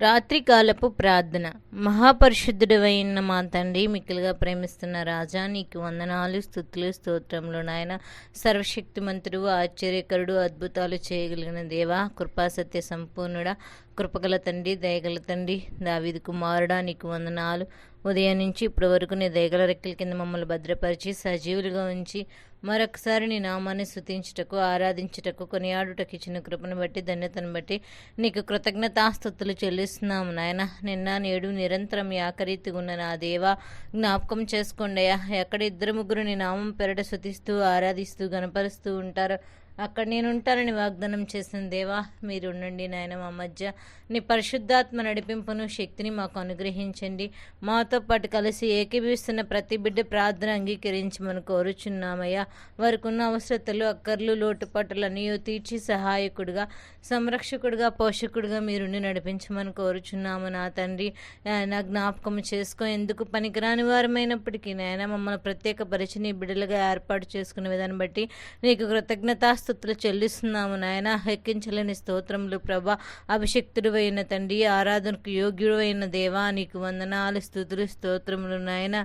రాత్రికాలపు ప్రార్థన. మహాపరిశుద్ధుడవైన మా తండ్రి మిక్కులుగా ప్రేమిస్తున్న రాజా నీకు వందనాలు స్థుతులు స్తోత్రములు నాయన. సర్వశక్తిమంతుడు ఆశ్చర్యకరుడు అద్భుతాలు చేయగలిగిన దేవా కృపాసత్య సంపూర్ణుడా కృపగల తండ్రి దయగల తండ్రి దావిది కుమారుడా నీకు వందనాలు. ఉదయం నుంచి ఇప్పటి వరకు నీ దయగల రెక్కల కింద మమ్మల్ని భద్రపరిచి సజీవులుగా ఉంచి మరొకసారి నీ నామాన్ని స్థుతించుటకు ఆరాధించుటకు కొనియాడుటకు ఇచ్చిన కృపను బట్టి ధన్యతను బట్టి నీకు కృతజ్ఞతాస్థుతులు చెల్లిస్తున్నాము నాయన. నిన్న నేడు నిరంతరం యాకరీతి ఉన్న నా దేవా జ్ఞాపకం చేసుకోండియా ఎక్కడ ఇద్దరు ముగ్గురు నీ నామం పెరట స్థుతిస్తూ ఆరాధిస్తూ గనపరుస్తూ ఉంటారు అక్కడ నేను ఉంటానని వాగ్దానం చేసిన దేవా మీరు ఉండండి నాయన మా మధ్య. నీ పరిశుద్ధాత్మ నడిపింపును శక్తిని మాకు అనుగ్రహించండి. మాతో పాటు కలిసి ఏకీభవిస్తున్న ప్రతి బిడ్డ ప్రార్థన అంగీకరించమని కోరుచున్నామయ్యా. వారికి ఉన్న అవసరతలు అక్కర్లు లోటుపట్టులన్నీ తీర్చి సహాయకుడిగా సంరక్షకుడిగా పోషకుడిగా మీరుండి నడిపించమని కోరుచున్నాము నా తండ్రి. నా జ్ఞాపకం చేసుకో. ఎందుకు పనికిరాని వారమైనప్పటికీ నాయన మమ్మల్ని ప్రత్యేక పరిచయ బిడ్డలుగా ఏర్పాటు చేసుకునే విధాన్ని బట్టి నీకు కృతజ్ఞతాస్థుతులు చెల్లిస్తున్నాము నాయన. హెక్కించలేని స్తోత్రములు ప్రభా. అభిషక్తుడు అయిన తండ్రి ఆరాధనకు యోగ్యుడు అయిన దేవా నీకు వందనాలు స్థుతులు స్తోత్రములు నాయన.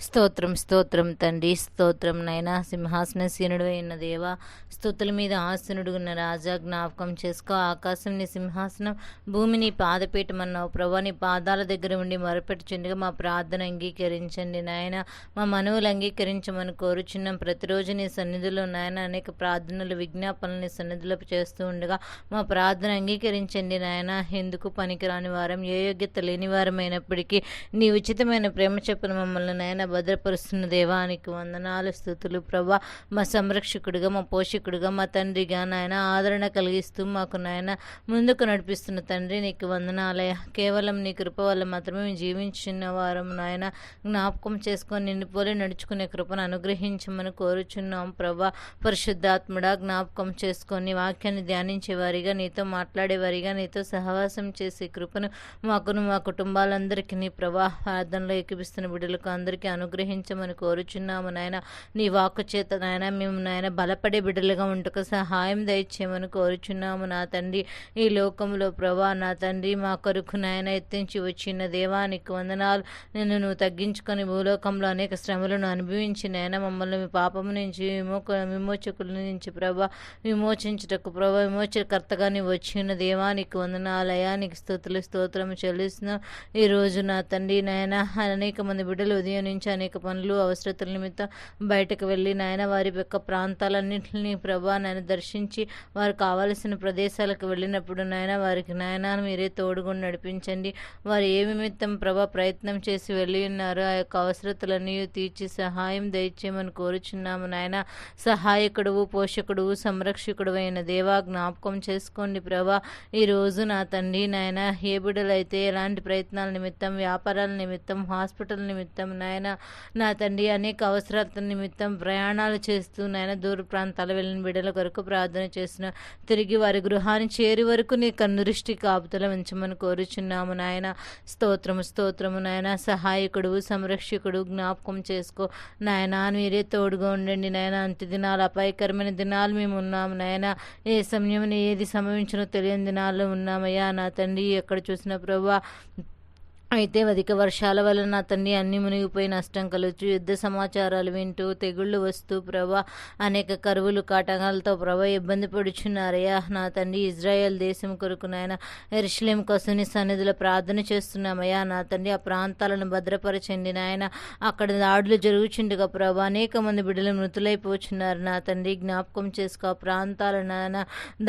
స్తోత్రం స్తోత్రం తండ్రి స్తోత్రం నైనా సింహాసనసీనుడు అయిన దేవ స్థుతుల మీద ఆసనుడు ఉన్న రాజా జ్ఞాపకం చేసుకో. ఆకాశం నీ సింహాసనం భూమిని పాదపీఠమన్నావు ప్రభా నీ పాదాల దగ్గర ఉండి మొరపెట్టుచుండగా మా ప్రార్థన అంగీకరించండి నాయన. మా మనవులు అంగీకరించమని కోరుచున్నాం. ప్రతిరోజు నీ సన్నిధిలో నాయన అనేక ప్రార్థనలు విజ్ఞాపనలు నీ సన్నిధిలో చేస్తూ ఉండగా మా ప్రార్థన అంగీకరించండి నాయన. ఎందుకు పనికిరాని వారం ఏ యోగ్యత లేని వారమైనప్పటికీ నీ ఉచితమైన ప్రేమ చెప్పిన మమ్మల్ని నాయన భద్రపరుస్తున్న దేవానికి వందనాలు స్థుతులు. ప్రభా మా సంరక్షకుడిగా మా పోషకుడిగా మా తండ్రిగా నాయన ఆదరణ కలిగిస్తూ మాకు నాయన ముందుకు నడిపిస్తున్న తండ్రి నీకు వందనాలయ కేవలం నీ కృప వల్ల మాత్రమే మేము జీవించిన వారం నాయన. జ్ఞాపకం చేసుకొని నిన్ను పోలి నడుచుకునే కృపను అనుగ్రహించమని కోరుచున్నాం ప్రభా. పరిశుద్ధాత్ముడా జ్ఞాపకం చేసుకొని వాక్యాన్ని ధ్యానించే వారిగా నీతో మాట్లాడేవారిగా నీతో సహవాసం చేసే కృపను మాకును మా కుటుంబాలందరికీ నీ ప్రభా ప్రార్థనలో ఎక్కిపిస్తున్న బిడ్డలకు అందరికీ అనుగ్రహించమని కోరుచున్నాము నాయన. నీ వాక్కు చేత నాయన మేము నాయన బలపడే బిడ్డలుగా ఉంటకు సహాయం దయచేయమని కోరుచున్నాము నా తండ్రి. ఈ లోకంలో ప్రభా నా తండ్రి మా కొరకు నాయన ఎత్తించి వచ్చిన దేవానికి వందనాలు. నిన్ను నువ్వు తగ్గించుకొని భూలోకంలో అనేక శ్రమలను అనుభవించి నాయన మమ్మల్ని మీ పాపం నుంచి విమోక విమోచకుల నుంచి ప్రభా విమోచించుటకు ప్రభా విమోచకర్తగా నీవు వచ్చిన దేవానికి వందనాలయానికి నీకు స్తోత్రం చెల్లిస్తున్నాం. ఈ రోజు నా తండ్రి నాయన అనేక మంది బిడ్డలు ఉదయం నుంచి అనేక పనులు అవసరతల నిమిత్తం బయటకు వెళ్ళి నాయన వారి యొక్క ప్రాంతాలన్నింటినీ ప్రభా నాయన దర్శించి వారు కావలసిన ప్రదేశాలకు వెళ్ళినప్పుడు నాయన వారికి నాయన మీరే తోడుగుని నడిపించండి. వారు ఏ నిమిత్తం ప్రభా ప్రయత్నం చేసి వెళ్ళి ఉన్నారు ఆ యొక్క అవసరతలన్నీ తీర్చి సహాయం దయచేయమని కోరుచున్నాము. నాయన సహాయకుడువు పోషకుడు సంరక్షకుడు అయిన దేవా జ్ఞాపకం చేసుకోండి ప్రభా. ఈరోజు నా తండ్రి నాయన ఏ బిడ్డలైతే ఎలాంటి ప్రయత్నాల నిమిత్తం వ్యాపారాల నిమిత్తం హాస్పిటల్ నిమిత్తం నాయన నా తండ్రి అనేక అవసరాల నిమిత్తం ప్రయాణాలు చేస్తూ నాయన దూర ప్రాంతాల వెళ్ళిన బిడ్డల కొరకు ప్రార్థన చేసిన తిరిగి వారి గృహాన్ని చేరి వరకు నీ కన్నురిష్టి కాపుతల ఉంచమని కోరుచున్నాము నాయన. స్తోత్రము స్తోత్రము నాయన. సహాయకుడు సంరక్షకుడు జ్ఞాపకం చేసుకో. నాయన మీరే తోడుగా ఉండండి నాయన. అంత్య దినాలు అపాయకరమైన దినాలు మేము ఉన్నాము నాయన. ఏ సమయం ఏది సంభవించినో తెలియని దినాల్లో ఉన్నామయ్యా. నా తండ్రి ఎక్కడ చూసిన ప్రభా అయితే అధిక వర్షాల వల్ల నా తండ్రి అన్ని మునిగిపోయి నష్టం కలుగుతూ యుద్ధ సమాచారాలు వింటూ తెగుళ్ళు వస్తూ ప్రభా అనేక కరువులు కాటకాలతో ప్రభా ఇబ్బంది పడుచున్నారయ్యా నా తండ్రి ఇజ్రాయెల్ దేశం కొరకు నాయన ఎరుషలేం కోసం నీ సన్నిధిలో ప్రార్థన చేస్తున్నామయ్యా నా తండ్రి ఆ ప్రాంతాలను భద్రపరచండి నాయన. అక్కడ దాడులు జరుగుచుండగా ప్రభా అనేక మంది బిడ్డలు మృతులైపోచున్నారు. నా తండ్రి జ్ఞాపకం చేసుకో ఆ ప్రాంతాల నాయన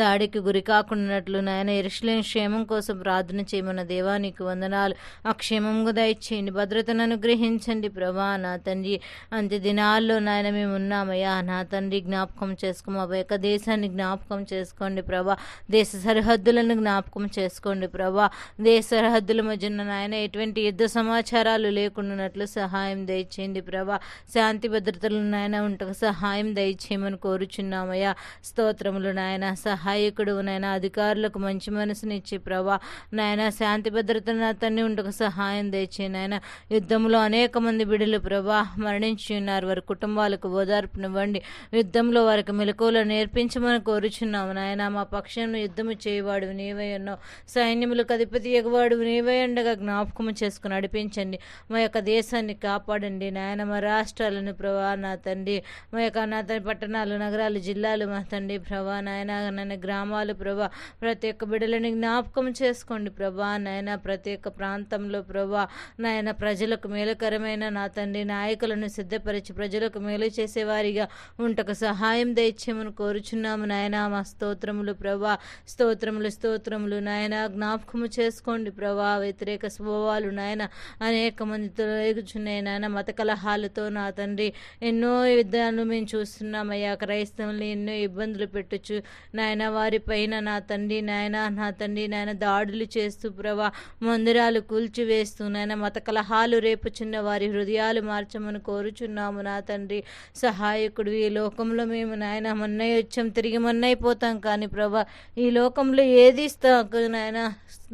దాడికి గురి కాకుండాట్లు నాయన ఎరుషలేం క్షేమం కోసం ప్రార్థన చేయమన్న దేవానికి వందనాలు. అక్షేమంగా దయచేయండి భద్రతను అనుగ్రహించండి. ప్రభా నా తండ్రి అంత్య దినాల్లో నాయన మేము ఉన్నామయ్యా. నా తండ్రి జ్ఞాపకం చేసుకోమా యొక్క దేశాన్ని జ్ఞాపకం చేసుకోండి ప్రభా. దేశ సరిహద్దులను జ్ఞాపకం చేసుకోండి ప్రభా. దేశ సరిహద్దుల మధ్యన నాయన ఎటువంటి యుద్ధ సమాచారాలు లేకుండానట్లు సహాయం దయచేయండి ప్రభా. శాంతి భద్రతలు నాయన ఉంటకు సహాయం దయచేయమని కోరుచున్నామయ్యా. స్తోత్రములు నాయన సహాయకుడు నాయన అధికారులకు మంచి మనసునిచ్చి ప్రభా. నాయన శాంతి భద్రతను అతన్ని ఉంటకు సహాయం దయచేయండి యుద్ధంలో అనేక మంది బిడ్డలు ప్రభా మరణించి ఉన్నారు. వారి కుటుంబాలకు ఓదార్పునివ్వండి. యుద్ధంలో వారికి మెలకువలు నేర్పించమని కోరుచున్నాము. నాయన మా పక్షంలో యుద్ధము చేయవాడు నీవై ఉన్నావు. సైన్యములకు అధిపతి ఎగవాడు నీవై ఉండగా జ్ఞాపకము చేసుకుని నడిపించండి. మా యొక్క దేశాన్ని కాపాడండి. నాయన మా రాష్ట్రాలను ప్రభా నా తండ్రి మా యొక్క నా తండ్రి పట్టణాలు నగరాలు జిల్లాలు మా తండ్రి ప్రభా నాయన నాయన గ్రామాలు ప్రభా ప్రతి ఒక్క బిడ్డలని జ్ఞాపకం చేసుకోండి ప్రభా నాయన. ప్రతి ఒక్క ప్రాంతం ప్రాంతంలో ప్రభా నాయన ప్రజలకు మేలుకరమైన నా తండ్రి నాయకులను సిద్ధపరిచి ప్రజలకు మేలు చేసేవారిగా ఉంటకు సహాయం దయచేయమని కోరుచున్నాము నాయన. మా స్తోత్రములు ప్రభా స్తోత్రములు స్తోత్రములు నాయన. జ్ఞాపకము చేసుకోండి ప్రభా వ్యతిరేక స్వభావాలు నాయన. అనేక మందితో తొలగుచున్నాయి నాయన. మత కలహాలతో నా తండ్రి ఎన్నో యుద్ధాలు మేము చూస్తున్నామయ్యా క్రైస్తవుల్ని ఎన్నో ఇబ్బందులు పెట్టొచ్చు నాయన. వారి పైన నా తండ్రి నాయన. నా తండ్రి నాయన దాడులు చేస్తూ ప్రభా మందిరాలు కూల్చివేస్తూ నాయన మత కలహాలు రేపుచున్న వారి హృదయాలు మార్చమని కోరుచున్నాము నా తండ్రి. సహాయకుడు ఈ లోకంలో మేము నాయన మొన్నయ్య వచ్చాం తిరిగి మొన్నైపోతాం కానీ ప్రభా ఈ లోకంలో ఏది ఇస్తాకు నాయన?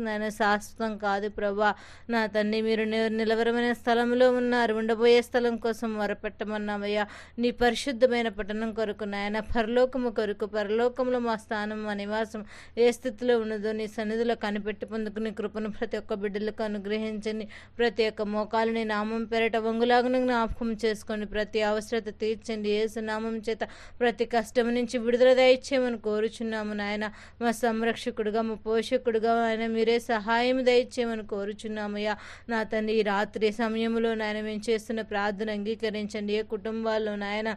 నాయన శాశ్వతం కాదు ప్రభా. నా తండ్రి మీరు నిలవరమైన స్థలంలో ఉన్నారు. ఉండబోయే స్థలం కోసం మొరపెట్టమన్నామయ్యా నీ పరిశుద్ధమైన పట్టణం కొరకు నాయన పరలోకము కొరకు పరలోకంలో మా స్థానం మా నివాసం ఏ స్థితిలో ఉన్నదో నీ సన్నిధిలో కనిపెట్టి పొందుకుని కృపను ప్రతి ఒక్క బిడ్డలకు అనుగ్రహించండి. ప్రతి ఒక్క మోకాలని నామం పెరట వంగులాగును జ్ఞాపకం చేసుకోండి ప్రతి అవసరత తీర్చండి. ఏసు నామం చేత ప్రతి కష్టం నుంచి విడుదల దయచేయమని కోరుచున్నాము నాయన. మా సంరక్షకుడుగా మా పోషకుడుగా ఆయన మీరే సహాయం దయచేయమని కోరుచున్నామయ్యా నా తండ్రి ఈ రాత్రి సమయంలో నాయన మేము చేస్తున్న ప్రార్థన అంగీకరించండి. ఏ కుటుంబాల్లో నాయన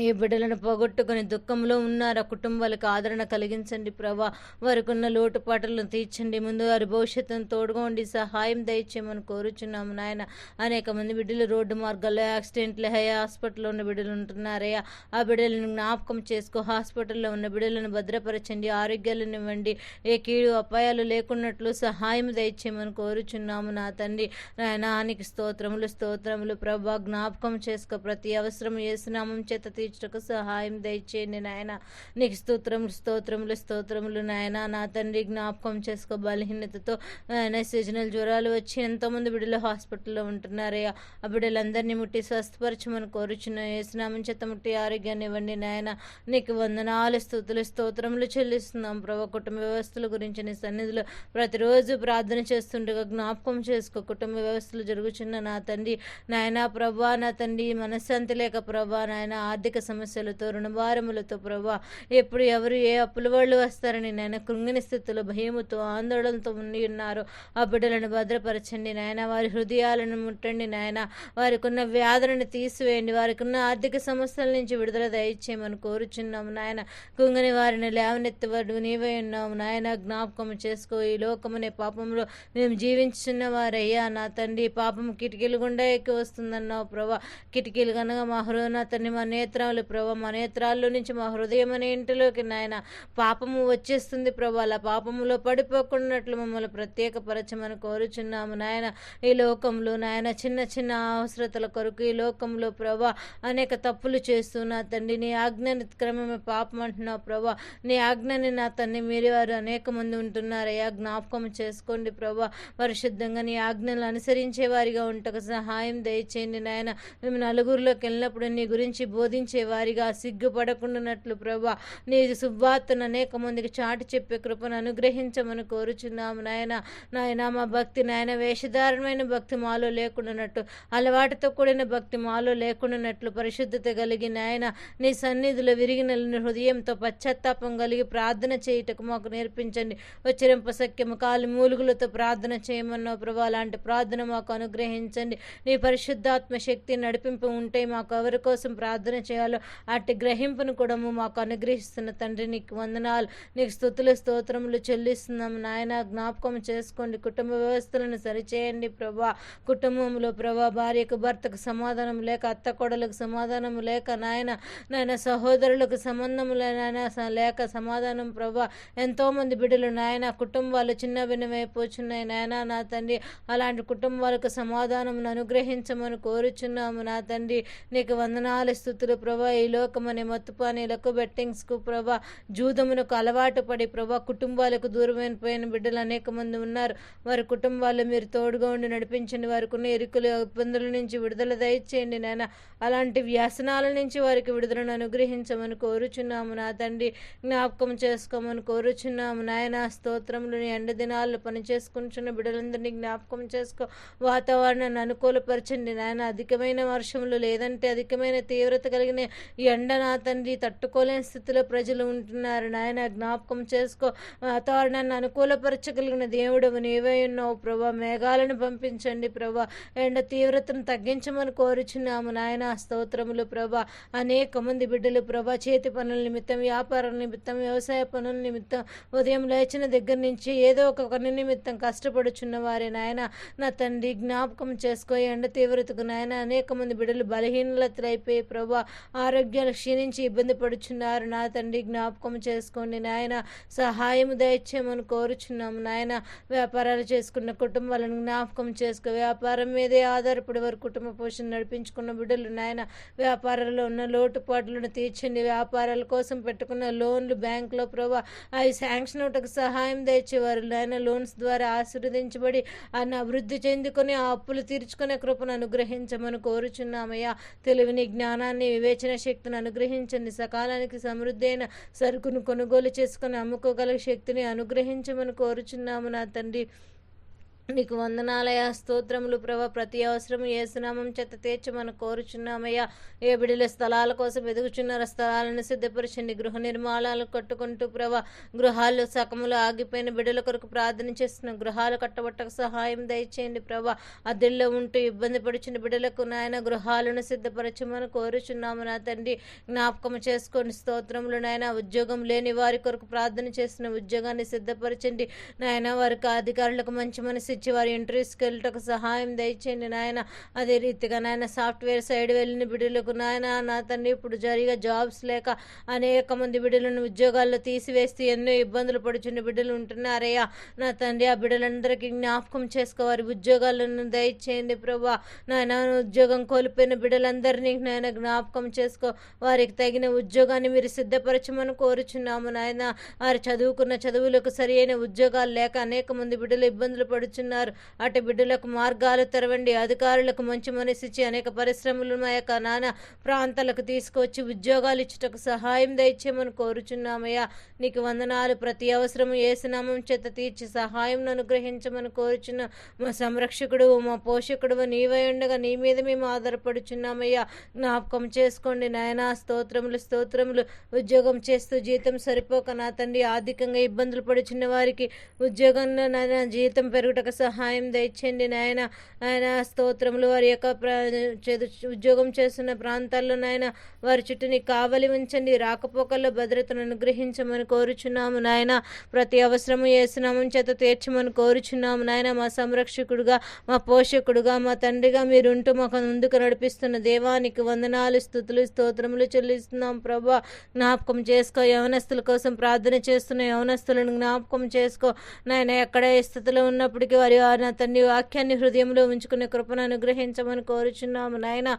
ఈ బిడ్డలను పోగొట్టుకుని దుఃఖంలో ఉన్నారు. ఆ కుటుంబాలకు ఆదరణ కలిగించండి ప్రభా. వారికి ఉన్న లోటుపాట్లను తీర్చండి. ముందు వారి భవిష్యత్తును తోడుగా ఉండి సహాయం దయచేయమని కోరుచున్నాము నాయన. అనేక మంది బిడ్డలు రోడ్డు మార్గాల్లో యాక్సిడెంట్లు అయ్యా హాస్పిటల్లో ఉన్న బిడ్డలు ఉంటున్నారయ్యా. ఆ బిడ్డలను జ్ఞాపకం చేసుకో. హాస్పిటల్లో ఉన్న బిడ్డలను భద్రపరచండి. ఆరోగ్యాలను ఇవ్వండి. ఏ కీడు అపాయాలు లేకున్నట్లు సహాయం దయచేయమని కోరుచున్నాము నా తండ్రి. నాయనానికి స్తోత్రములు స్తోత్రములు ప్రభా. జ్ఞాపకం చేసుకో. ప్రతి అవసరం ఏసునామం చేత తీర్చుటకు సహాయం దయచేయండి నాయన. నీకు స్తోత్రములు స్తోత్రములు స్తోత్రములు నాయన. నా తండ్రి జ్ఞాపకం చేసుకో బలహీనతతో ఆయన సీజనల్ జ్వరాలు వచ్చి ఎంతోమంది బిడ్డలు హాస్పిటల్లో ఉంటున్నారయ్యా ఆ బిడ్డలందరినీ ముట్టి స్వస్థపరచమని కోరుచున్న వేసినామని చేత ముట్టి ఆరోగ్యాన్ని ఇవ్వండి నాయన. నీకు వందనాలు స్థుతులు స్తోత్రములు చెల్లిస్తున్నాం. ప్రభు కుటుంబ వ్యవస్థల గురించి నీ సన్నిధిలో ప్రతిరోజు ప్రార్థన చేస్తుండగా జ్ఞాపకం చేసుకో. కుటుంబ వ్యవస్థలు జరుగుచున్న నా తండ్రి నాయనా ప్రభా నా తండ్రి మనశ్శాంతి లేక ప్రభా నాయన ఆర్థిక సమస్యలతో రుణభారములతో ప్రభా ఎప్పుడు ఎవరు ఏ అప్పుల వాళ్ళు వస్తారని నాయన కృంగిని స్థితిలో భయముతో ఆందోళనతో ఉండి ఉన్నారు. ఆ బిడ్డలను భద్రపరచండి నాయన. వారి హృదయాలను ముట్టండి నాయన. వారికి ఉన్న వ్యాధులను తీసివేయండి. వారికి ఉన్న ఆర్థిక సమస్యల నుంచి విడుదల దయచేయమని కోరుచున్నాము నాయన. కుంగని వారిని లేవనెత్తివాడు నీవే ఉన్నాము నాయన. జ్ఞాపకం చేసుకో. ఈ లోకమనే పాపంలో మేము జీవించున్న వారయ్యా నా తండ్రి. పాపం కిటికీలు గుండా ఎక్కి వస్తుందన్నావు ప్రభా. కిటికీలు కనుక మా హృదయ తండ్రి మా నేత్రాలు ప్రభా మా నేత్రాల్లో నుంచి మా హృదయం అనే ఇంటిలోకి నాయన పాపము వచ్చేస్తుంది ప్రభా. అలా పాపములో పడిపోకున్నట్లు మమ్మల్ని ప్రత్యేకపరచమని కోరుచున్నాము నాయన. ఈ లోకంలో నాయన చిన్న చిన్న అవసరతల కొరకు ఈ లోకంలో ప్రభా అనేక తప్పులు చేస్తున్నా తండ్రి నీ ఆజ్ఞని క్రమమే పాపం అంటున్నావు ప్రభా. నీ ఆజ్ఞని నా తండ్రి మీరు వారు అనేక మంది ఉంటున్నారయ్యా. జ్ఞాపకం చేసుకోండి ప్రభా. పరిశుద్ధంగా నీ ఆజ్ఞలు అనుసరించే వారిగా ఉంటకు సహాయం దయచేయండి నాయన. మేము నలుగురిలోకి వెళ్ళినప్పుడు నీ గురించి బోధించి వారిగా సిగ్గుపడకుండానట్లు ప్రభా. నీ సువార్తను అనేక మందికి చాటి చెప్పే కృపను అనుగ్రహించమని కోరుచున్నాము నాయన. నాయన మా భక్తి నాయన వేషధారణమైన భక్తి మాలో లేకుండానట్టు అలవాటుతో కూడిన భక్తి మాలో లేకుండానట్లు పరిశుద్ధత కలిగి నాయన నీ సన్నిధిలో విరిగిన హృదయంతో పశ్చాత్తాపం కలిగి ప్రార్థన చేయుటకు మాకు నేర్పించండి. వచ్చిరంప సఖ్యము కాలి మూలుగులతో ప్రార్థన చేయమన్నావు ప్రభా. అలాంటి ప్రార్థన మాకు అనుగ్రహించండి. నీ పరిశుద్ధాత్మ శక్తి నడిపింపు ఉంటే మాకు ఎవరి కోసం ప్రార్థన చేయ చేయాలో. అట్టి గ్రహింపును కూడా మాకు అనుగ్రహిస్తున్న తండ్రి నీకు వందనాలు. నీకు స్థుతులు స్తోత్రములు చెల్లిస్తున్నాము నాయన జ్ఞాపకం చేసుకోండి. కుటుంబ వ్యవస్థలను సరిచేయండి ప్రభా. కుటుంబంలో ప్రభా భార్యకు భర్తకు సమాధానం లేక అత్త కొడలకు సమాధానం లేక నాయన నాయన సహోదరులకు సంబంధం నాయన లేక సమాధానం ప్రభా. ఎంతో మంది బిడ్డలు నాయన కుటుంబాలు చిన్న భిన్నమైపోచున్నాయి. నాయన నా తండ్రి అలాంటి కుటుంబాలకు సమాధానం అనుగ్రహించమని కోరుచున్నాము. నా తండ్రి నీకు వందనాలు స్థుతులు ప్రభా ఈ లోకమనే మత్తుపానీలకు బెట్టింగ్స్కు ప్రభా జూదమునకు అలవాటు పడి ప్రభా కుటుంబాలకు దూరమైన పోయిన బిడ్డలు అనేక మంది ఉన్నారు. వారి కుటుంబాలు మీరు తోడుగా ఉండి నడిపించండి. వారికి ఉన్న ఎరుకులు ఇబ్బందుల నుంచి విడుదల దయచేయండి నాయన. అలాంటి వ్యసనాల నుంచి వారికి విడుదలను అనుగ్రహించమని కోరుచున్నాము నా తండ్రి. జ్ఞాపకం చేసుకోమని కోరుచున్నాము నాయన. స్తోత్రంలోని ఎండ దినాల్లో పని చేసుకుంటున్న బిడ్డలందరినీ జ్ఞాపకం చేసుకో. వాతావరణాన్ని అనుకూలపరచండి నాయన. అధికమైన వర్షములు లేదంటే అధికమైన తీవ్రత కలిగిన ఎండ నా తండ్రి తట్టుకోలేని స్థితిలో ప్రజలు ఉంటున్నారు. నాయన జ్ఞాపకం చేసుకో. వాతావరణాన్ని అనుకూలపరచగలిగిన దేవుడు నీవే ఉన్నావు ప్రభా. మేఘాలను పంపించండి ప్రభా. ఎండ తీవ్రతను తగ్గించమని కోరుచున్నాము నాయన. స్తోత్రములు ప్రభా. అనేక మంది బిడ్డలు ప్రభా చేతి పనుల నిమిత్తం వ్యాపారం నిమిత్తం వ్యవసాయ పనుల నిమిత్తం ఉదయం లేచిన దగ్గర నుంచి ఏదో ఒక పని నిమిత్తం కష్టపడుచున్న వారే నాయన. నా తండ్రి జ్ఞాపకం చేసుకో. ఎండ తీవ్రతకు నాయన అనేక మంది బిడ్డలు బలహీనలతలైపోయి ప్రభా ఆరోగ్యాలు క్షీణించి ఇబ్బంది పడుచున్నారు. నా తండ్రి జ్ఞాపకం చేసుకోండి నాయన. సహాయం దయచేయమని కోరుచున్నాము నాయన. వ్యాపారాలు చేసుకున్న కుటుంబాలను జ్ఞాపకం చేసుకో. వ్యాపారం మీదే ఆధారపడి వారి కుటుంబ పోషణ నడిపించుకున్న బిడ్డలు నాయన. వ్యాపారాల్లో ఉన్న లోటుపాట్లను తీర్చండి. వ్యాపారాల కోసం పెట్టుకున్న లోన్లు బ్యాంకులో ప్రభా అవి శాంక్షన్ ఒకటి సహాయం దయచేవారు నాయన. లోన్స్ ద్వారా ఆశీర్వదించబడి అన్న అభివృద్ధి చెందుకొని ఆ అప్పులు తీర్చుకునే కృపను అనుగ్రహించమని కోరుచున్నామయ్యా. తెలివిని జ్ఞానాన్ని వివేచన శక్తిని అనుగ్రహించండి. సకాలానికి సమృద్ధి అయిన సరుకును కొనుగోలు చేసుకుని అమ్ముకోగల శక్తిని అనుగ్రహించమని కోరుచున్నాము నా తండ్రి. నీకు వందనాలయ స్తోత్రములు ప్రభ. ప్రతి అవసరం ఏసునామం తీర్చి మనం కోరుచున్నామయ్యా. ఏ బిడిల స్థలాల కోసం ఎదుగుచున్నారో స్థలాలను సిద్ధపరచండి గృహ నిర్మాణాలు కట్టుకుంటూ ప్రభ. గృహాలు సకములు ఆగిపోయిన బిడ్డల కొరకు ప్రార్థన చేస్తున్న గృహాలు కట్టబట్టకు సహాయం దయచేయండి ప్రభ. అద్దెల్లో ఉంటూ ఇబ్బంది పడుచున్న బిడ్డలకు నాయన గృహాలను సిద్ధపరచమని కోరుచున్నాము నా తండ్రి. జ్ఞాపకం చేసుకోండి స్తోత్రములు నాయన ఉద్యోగం లేని వారి కొరకు ప్రార్థన చేస్తున్న ఉద్యోగాన్ని సిద్ధపరచండి. నాయన వారికి అధికారులకు మంచి మనసు ఇచ్చి వారి ఇంటర్వ్యూస్కి వెళ్ళటకు సహాయం దయచేయండి నాయన. అదే రీతిగా నాయన సాఫ్ట్వేర్ సైడ్ వెళ్ళిన బిడ్డలకు నాయన నా తండ్రి ఇప్పుడు జరిగే జాబ్స్ లేక అనేక మంది బిడ్డలను ఉద్యోగాల్లో తీసివేస్తూ ఎన్నో ఇబ్బందులు పడుచున్న బిడ్డలు ఉంటున్నారయ్యా. నా తండ్రి ఆ బిడ్డలందరికీ జ్ఞాపకం చేసుకోవారి ఉద్యోగాలను దయచేయండి ప్రభా. నాయన ఉద్యోగం కోల్పోయిన బిడ్డలందరినీ నాయన జ్ఞాపకం చేసుకో. వారికి తగిన ఉద్యోగాన్ని మీరు సిద్ధపరచమని కోరుచున్నాము నాయన. వారు చదువుకున్న చదువులకు సరి అయిన ఉద్యోగాలు లేక అనేక మంది బిడ్డలు ఇబ్బందులు పడుచున్నారు అటు బిడ్డలకు మార్గాలు తెరవండి. అధికారులకు మంచి మనసిచ్చి అనేక పరిశ్రమలు మా యొక్క నానా ప్రాంతాలకు తీసుకొచ్చి ఉద్యోగాలు ఇచ్చుటకు సహాయం దయచేయమని కోరుచున్నామయ్యా. నీకు వందనాలు. ప్రతి అవసరము ఏసునామం చేత తీర్చి సహాయం అనుగ్రహించమని కోరుచున్న మా సంరక్షకుడు మా పోషకుడు నీవై ఉండగా నీ మీద మేము ఆధారపడుచున్నామయ్యా. జ్ఞాపకం చేసుకోండి. నాయనా స్తోత్రములు స్తోత్రములు. ఉద్యోగం చేస్తూ జీతం సరిపోక నా తండ్రి ఆర్థికంగా ఇబ్బందులు పడుచున్న వారికి ఉద్యోగంలో నాయన జీతం పెరుగుటకు సహాయం దయచేయండి నాయన. ఆయన స్తోత్రములు వారి యొక్క ఉద్యోగం చేస్తున్న ప్రాంతాల్లో నాయన వారి చుట్టూని కావలి ఉంచండి. రాకపోకల్లో భద్రతను అనుగ్రహించమని కోరుచున్నాము నాయన. ప్రతి అవసరము ఏసునామం చేత తీర్చమని కోరుచున్నాము నాయన. మా సంరక్షకుడుగా మా పోషకుడుగా మా తండ్రిగా మీరుంటూ మాకు ముందుకు నడిపిస్తున్న దేవానికి వందనాలు స్థుతులు స్తోత్రములు చెల్లిస్తున్నాం ప్రభా. జ్ఞాపకం చేసుకో యవనస్తుల కోసం ప్రార్థన చేస్తున్న యవనస్తులను జ్ఞాపకం చేసుకో. నాయన ఎక్కడ ఏ స్థితిలో ఉన్నప్పటికీ వారి వారి తండ్రి వాక్యాన్ని హృదయంలో ఉంచుకునే కృపను అనుగ్రహించమని కోరుచున్నాము. నాయన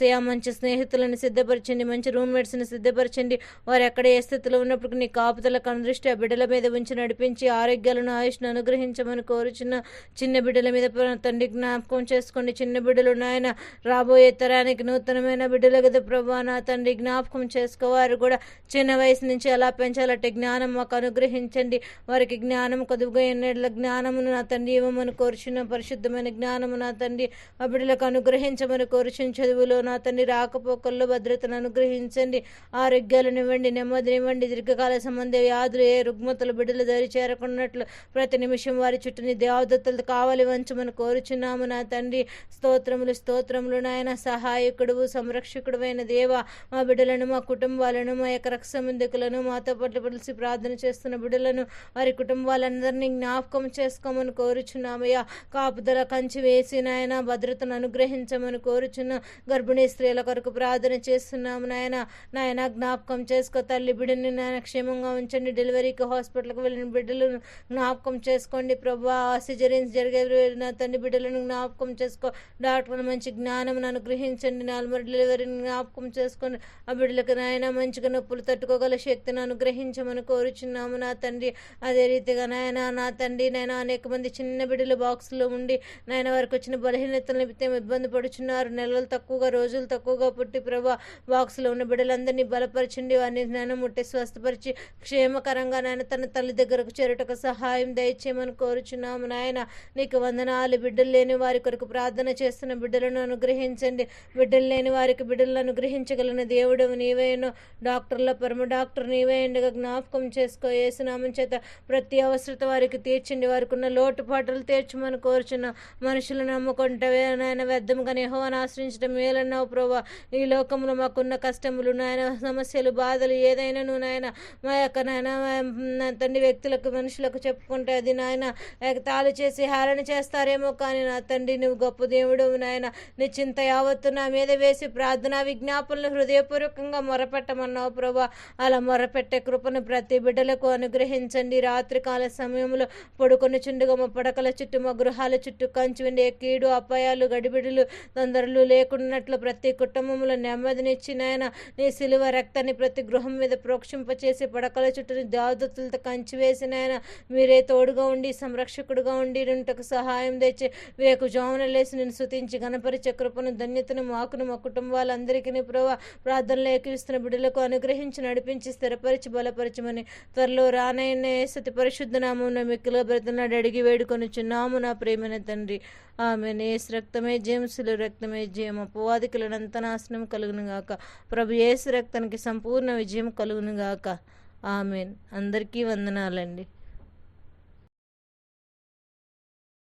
సేయా మంచి స్నేహితులను సిద్ధపరచండి మంచి రూమ్మేట్స్ని సిద్ధపరచండి. వారు ఎక్కడ ఏ స్థితిలో ఉన్నప్పుడు నీ కాపుదలకు అనుదృష్టి ఆ బిడ్డల మీద ఉంచి నడిపించి ఆరోగ్యాలను ఆయుష్ను అనుగ్రహించమని కోరుచున్న చిన్న బిడ్డల మీద తండ్రి జ్ఞాపకం చేసుకోండి. చిన్న బిడ్డలు నాయన రాబోయే తరానికి నూతనమైన బిడ్డల కదా ప్రభా. నా తండ్రి జ్ఞాపకం చేసుకోవారు కూడా చిన్న వయసు నుంచి ఎలా పెంచాలంటే జ్ఞానం మాకు అనుగ్రహించండి. వారికి జ్ఞానం కొద్దిగా ఎన్నెళ్ళ జ్ఞానమును నా తండ్రి ఇవ్వమని కోరుచున్న పరిశుద్ధమైన జ్ఞానము నా తండ్రి. ఆ బిడ్డలకు అనుగ్రహించమని కోరుచున్న చదువులో నా తండ్రి రాకపోకల్లో భద్రతను అనుగ్రహించండి. ఆరోగ్యాలనివ్వండి నెమ్మదినివ్వండి దీర్ఘకాల సంబంధ వ్యాధులు ఏ రుగ్మతలు బిడ్డలు దరి చేరకున్నట్లు ప్రతి నిమిషం వారి చుట్టూ నీ దేవదత్తలు కావాలి వంచమని కోరుచున్నాము నా తండ్రి. స్తోత్రములు స్తోత్రములు నాయన. సహాయకుడు సంరక్షకుడు అయిన దేవ మా బిడ్డలను మా కుటుంబాలను మా యొక్క రక్ష సంబంధికులను మాతో పాటు పిలిచి ప్రార్థన చేస్తున్న బిడ్డలను వారి కుటుంబాలందరినీ జ్ఞాపకం చేసుకోమని కోరు కోరుచున్నామయ్యా. కాపుదల కంచి వేసి నాయన భద్రతను అనుగ్రహించమని కోరుచున్న గర్భిణీ స్త్రీల కొరకు ప్రార్థన చేస్తున్నాము నాయన. నాయన జ్ఞాపకం చేసుకో తల్లి బిడ్డని నాయన క్షేమంగా ఉంచండి. డెలివరీకి హాస్పిటల్కి వెళ్ళిన బిడ్డలను జ్ఞాపకం చేసుకోండి. ప్రభా సిజరీన్స్ జరిగే నా తండ్రి బిడ్డలను జ్ఞాపకం చేసుకో. డాక్టర్లు మంచి జ్ఞానం అనుగ్రహించండి. నాలుగు డెలివరీని జ్ఞాపకం చేసుకోండి. ఆ బిడ్డలకు నాయన మంచిగా నొప్పులు తట్టుకోగల శక్తిని అనుగ్రహించమని కోరుచున్నాము నా తండ్రి. అదే రీతిగా నాయన నా తండ్రి నాయన అనేక మంది చిన్న చిన్న బిడ్డలు బాక్స్లో ఉండి నాయన వారికి వచ్చిన బలహీనతలు నిమిత్తం ఇబ్బంది పడుచున్నారు. నెలలు తక్కువగా రోజులు తక్కువగా పుట్టి ప్రభా బాక్స్లో ఉన్న బిడ్డలందరినీ బలపరచండి. వారిని నాయన ముట్టి స్వస్థపరిచి క్షేమకరంగా నాయన తన తల్లి దగ్గరకు చేరుటకు సహాయం దయచేయమని కోరుచున్నాము నాయన. నీకు వందనాలు. బిడ్డలు లేని వారి కొరకు ప్రార్థన చేస్తున్న బిడ్డలను అనుగ్రహించండి. బిడ్డలు లేని వారికి బిడ్డలను అనుగ్రహించగలిగిన దేవుడు నీవేను. డాక్టర్ల పరమ డాక్టర్ నీవే ఉండగా జ్ఞాపకం చేసుకో. ఏసునామం చేత ప్రతి అవసరత వారికి తీర్చండి. వారికి ఉన్న లోటుపాటులు తీర్చమని కోరుచున్న మనుషులు నమ్ముకుంటే నాయన వ్యర్థంగా యెహోవాను ఆశ్రయించడం మేలన్నావు ప్రభా. ఈ లోకంలో మాకున్న కష్టములు నాయన సమస్యలు బాధలు ఏదైనా నువ్వు నాయన మా యొక్క నాయన తండ్రి వ్యక్తులకు మనుషులకు చెప్పుకుంటే అది నాయన తాళు చేసి హేళన చేస్తారేమో కానీ నా తండ్రి నువ్వు గొప్ప దేవుడు నాయన. నీ చింత యావత్తు నా మీద వేసి ప్రార్థన విజ్ఞాపనలు హృదయపూర్వకంగా మొరపెట్టమన్నావు ప్రభా. అలా మొరపెట్టే కృపను ప్రతి బిడ్డలకు అనుగ్రహించండి. రాత్రికాల సమయంలో పడుకొని చుండుగా మా పడకల చుట్టూ మా గృహాల చుట్టూ కంచి ఉండే కీడు అపాయాలు గడిబిడులు తొందరలు లేకున్నట్లు ప్రతి కుటుంబంలో నెమ్మదినిచ్చి నాయన నీ సిలువ రక్తాన్ని ప్రతి గృహం మీద ప్రోక్షింపచేసి పడకల చుట్టూ దాదుతులతో కంచి వేసి మీరే తోడుగా ఉండి సంరక్షకుడుగా ఉండి ఉంటకు సహాయం తెచ్చి వేకు జామున లేసి నేను శుతించి గణపరిచే కృపను ధన్యతను మాకును మా కుటుంబాలందరికీ ప్రభా ప్రార్థనలు ఏకిస్తున్న బిడ్డలకు అనుగ్రహించి నడిపించి స్థిరపరిచి బలపరచమని త్వరలో రానైన సతి పరిశుద్ధ నామం మిక్కులో బ్రతున్నాడు అడిగి వేడుకొని చున్నాము నా ప్రేమైన తండ్రి. ఆమె ఏసు రక్తమే జేమ్సులు రక్తమే జయం అపవాదికులనంత నాశనం కలుగును ప్రభు ఏసు రక్తానికి సంపూర్ణ విజయం కలుగునుగాక ఆమెన్. అందరికీ వందనాలండి.